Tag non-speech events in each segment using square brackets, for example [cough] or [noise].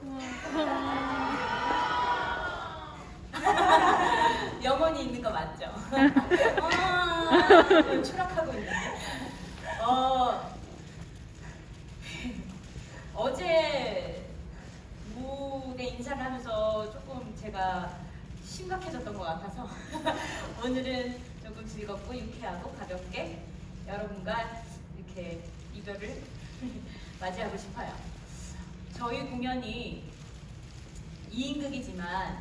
[laughs] 영혼이 있는 거 맞죠? [laughs] 어, 추락하고 있는. 어, 어제 무대 인사를 하면서 조금 제가 심각해졌던 것 같아서 [laughs] 오늘은 조금 즐겁고 유쾌하고 가볍게 여러분과 이렇게 이별을 맞이하고 싶어요. 저희 공연이 2인극이지만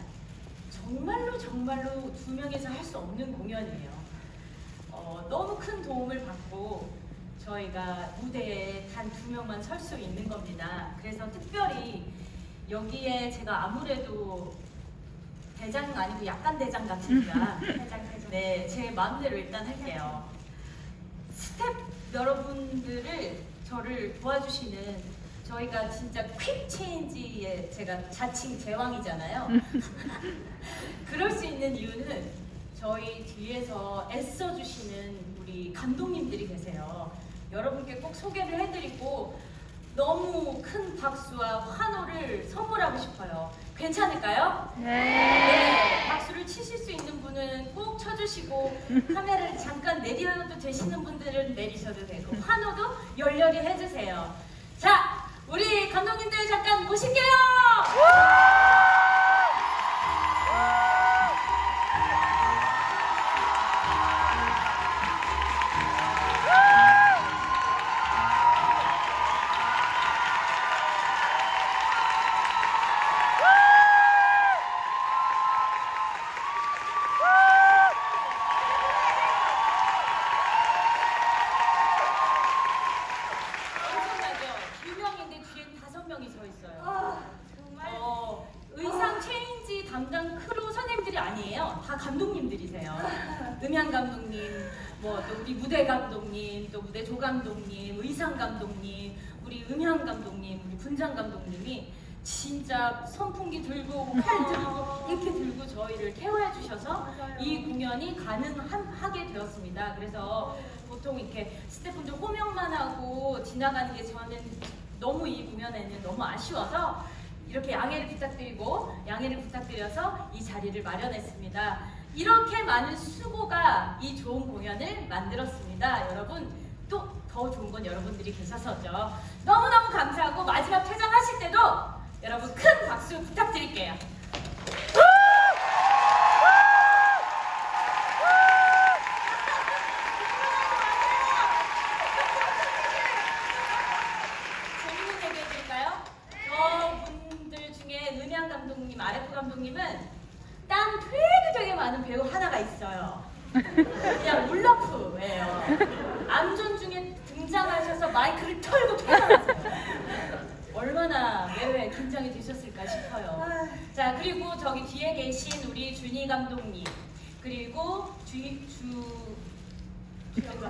정말로 정말로 두 명이서 할 수 없는 공연이에요. 어, 너무 큰 도움을 받고 저희가 무대에 단 두 명만 설 수 있는 겁니다. 그래서 특별히 여기에 제가 아무래도 대장 아니고 약간 대장 같으니까. [laughs] 네, 제 마음대로 일단 할게요. 스텝 여러분들을 저를 도와주시는 저희가 진짜 퀵 체인지의 제가 자칭 제왕이잖아요. [laughs] 그럴 수 있는 이유는 저희 뒤에서 애써 주시는 우리 감독님들이 계세요. 여러분께 꼭 소개를 해드리고 너무 큰 박수와 환호를 선물하고 싶어요. 괜찮을까요? 네, 박수를 치실 수 있는 분은 꼭 쳐주시고 카메라를 잠깐 내려도 되시는 분들은 내리셔도 되고 환호도 열렬히 해주세요. 자, 우리 감독님들 잠깐 모실게요. 감독님, 뭐 또 우리 무대 감독님, 또 무대 조 감독님, 의상 감독님, 우리 음향 감독님, 우리 분장 감독님이 진짜 선풍기 들고 팔 들고 [laughs] 이렇게 들고 저희를 케어해 주셔서. 이 공연이 가능하게 되었습니다. 그래서 보통 이렇게 스태프분들 호명만 하고 지나가는 게 저는 너무 이 공연에는 너무 아쉬워서 이렇게 양해를 부탁드리고 양해를 부탁드려서 이 자리를 마련했습니다. 이렇게 많은 수고가 이 좋은 공연을 만들었습니다. 여러분 또 더 좋은 건 여러분들이 계셔서죠. 너무너무 감사하고 마지막 퇴장하실 때도 여러분 큰 박수 부탁드릴게요. 재밌는 얘기 해드릴까요? 저분들 중에 은양 감독님, 아레프 감독님은 땀 되게 많은 배우 하나가 있어요. 그냥 울러프예요. 암전 중에 등장하셔서 마이크를 털고 퇴장하세요. 얼마나 매회 긴장이 되셨을까 싶어요. 자 그리고 저기 뒤에 계신 우리 준희 감독님 그리고 주, 주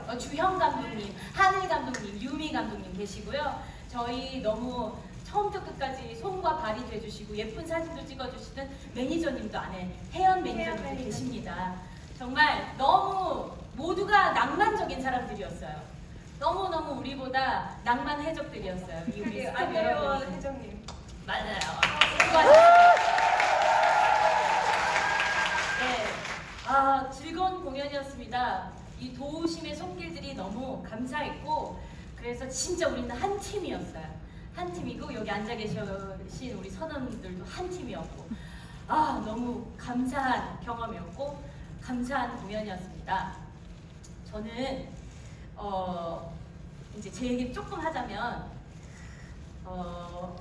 어, 주형 감독님, 하늘 감독님, 유미 감독님 계시고요. 저희 너무 처음부터 끝까지 손과 발이 돼주시고 예쁜 사진도 찍어주시는 매니저님도 안에 혜연 매니저님도 매니저. 계십니다. 정말 너무 모두가 낭만적인 사람들이었어요. 너무 너무 우리보다 낭만 해적들이었어요. 이 우리 스태프 안내원 여러분이. 회장님. 맞아요. 수고하셨습니다. 네. 아, 즐거운 공연이었습니다. 이 도우심의 손길들이 너무 감사했고, 그래서 진짜 우리는 한 팀이었어요. 한 팀이고, 여기 앉아 계신 우리 선원들도 한 팀이었고, 아, 너무 감사한 경험이었고, 감사한 공연이었습니다. 저는, 어, 이제 제 얘기 조금 하자면, 어,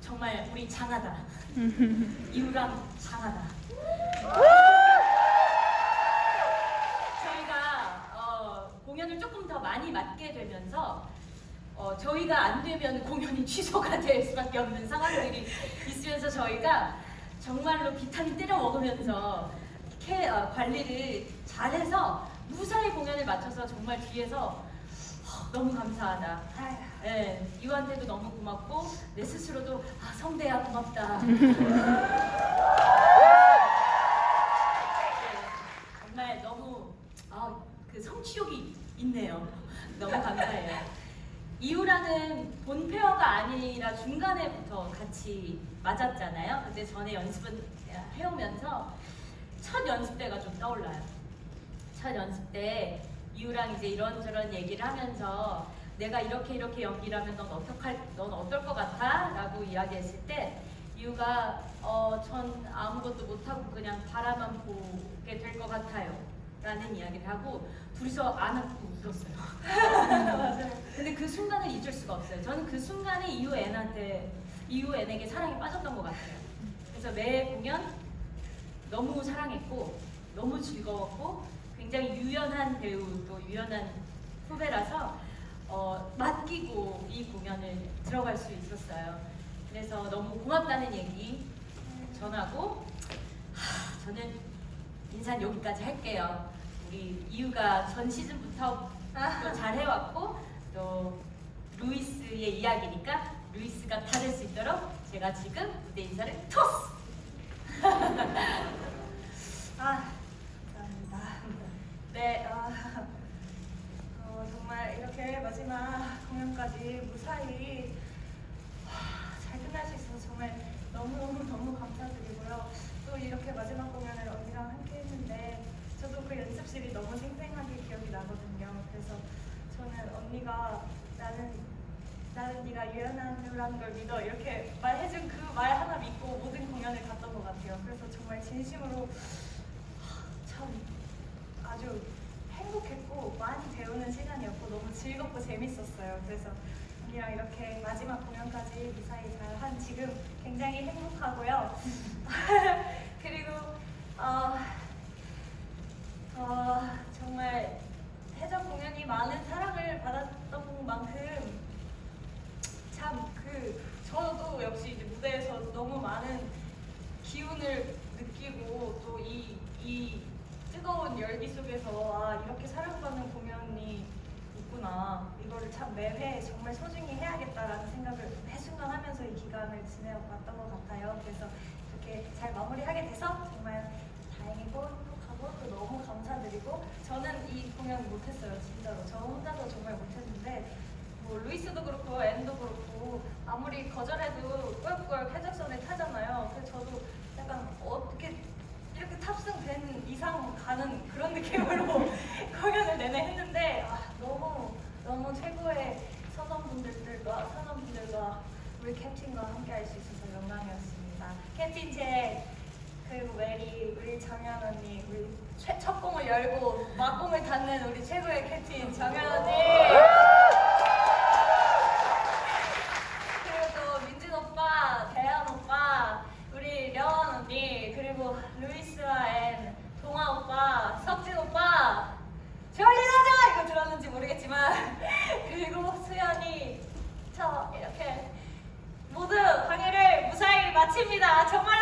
정말 우리 장하다. [laughs] 이유랑 장하다. 저희가 어, 공연을 조금 더 많이 맡게 되면서 어, 저희가 안 되면 공연이 [laughs] 취소가 될 수밖에 없는 상황들이 있으면서 저희가 정말로 비타민 때려 먹으면서 케, 어, 관리를 잘해서 무사히 공연을 마쳐서 정말 뒤에서 어, 너무 감사하다. 네, 이완태도 너무 고맙고 내 스스로도 아 성대야 고맙다. 네, [laughs] 정말 너무 아, 그 성취욕이 있네요. 너무 감사해요. 이유라는 본페어가 아니라 중간에부터 같이 맞았잖아요. 근데 전에 연습은 해오면서 첫 연습 때가 좀 떠올라요. 첫 연습 때 이유랑 이제 이런저런 얘기를 하면서 내가 이렇게 이렇게 연기를 하면 넌 어떡할 넌 어떨 것 같아? 라고 이야기했을 때 이유가 어, 전 아무것도 못하고 그냥 바라만 보게 될 것 같아요. 라는 이야기를 하고 둘이서 안았고 울었어요. 맞아요. [laughs] 근데 그 순간을 잊을 수가 없어요. 저는 그 순간에 이후 앤에게 사랑에 빠졌던 것 같아요. 그래서 매 공연 너무 사랑했고 너무 즐거웠고 굉장히 유연한 배우 또 유연한 후배라서 어, 맡기고 이 공연을 들어갈 수 있었어요. 그래서 너무 고맙다는 얘기 전하고 하, 저는 인사는 여기까지 할게요. 우리 이유가 전 시즌부터 또 잘해왔고 또 루이스의 이야기니까 루이스가 다를 수 있도록 제가 지금 무대 인사를 토스! 아, 감사합니다. 네, 아, 어, 정말 이렇게 마지막 공연까지 무사히 하, 잘 끝날 수 있어서 정말 너무너무 너무 감사드리고요. 또 이렇게 마지막 공연을 언니랑 함께 했는데 연습실이 너무 생생하게 기억이 나거든요. 그래서 저는 언니가 나는 나는 네가 유연한이라는 걸 믿어 이렇게 말해준 그 말 하나 믿고 모든 공연을 갔던 것 같아요. 그래서 정말 진심으로 참 아주 행복했고 많이 배우는 시간이었고 너무 즐겁고 재밌었어요. 그래서 언니랑 이렇게 마지막 공연까지 무사히 잘 한 지금 굉장히 행복하고요. [laughs] 그리고 어, 어, 정말 해적 공연이 많은 사랑을 받았던 만큼 참 그 저도 역시 이제 무대에서 너무 많은 기운을 느끼고 또 이 이 뜨거운 열기 속에서 아 이렇게 사랑받는 공연이 있구나 이거를 참 매회 정말 소중히 해야겠다라는 생각을 매 순간 하면서 이 기간을 지내왔던 것 같아요. 그래서 이렇게 잘 마무리하게 돼서 정말 다행이고 또 너무 감사드리고 저는 이 공연 못했어요 진짜로 저 혼자서 정말 못했는데 뭐 루이스도 그렇고 앤도 그렇고 아무리 거절해도 꿀꿀 쾌적선을 타잖아요. 그래서 저도 약간 어떻게 이렇게 탑승된 이상 가는 그런 느낌으로 공연을 내내 했는데 아, 너무 너무 최고의 선원분들과 선원분들과 우리 캡틴과 함께할 수 있어서 영광이었습니다. 캡틴 제 그리고 메리, 우리 정연 언니, 우리 열고 막공을 닫는 우리 최고의 캡틴 언니. 그리고 또 민진 오빠, 대현 오빠, 우리 려원 언니, 그리고 루이스와 앤, 동아 오빠, 석진 오빠, 졸리나자 이거 들었는지 모르겠지만. 그리고 수연이. 저 이렇게 모두 강의를 무사히 마칩니다. 정말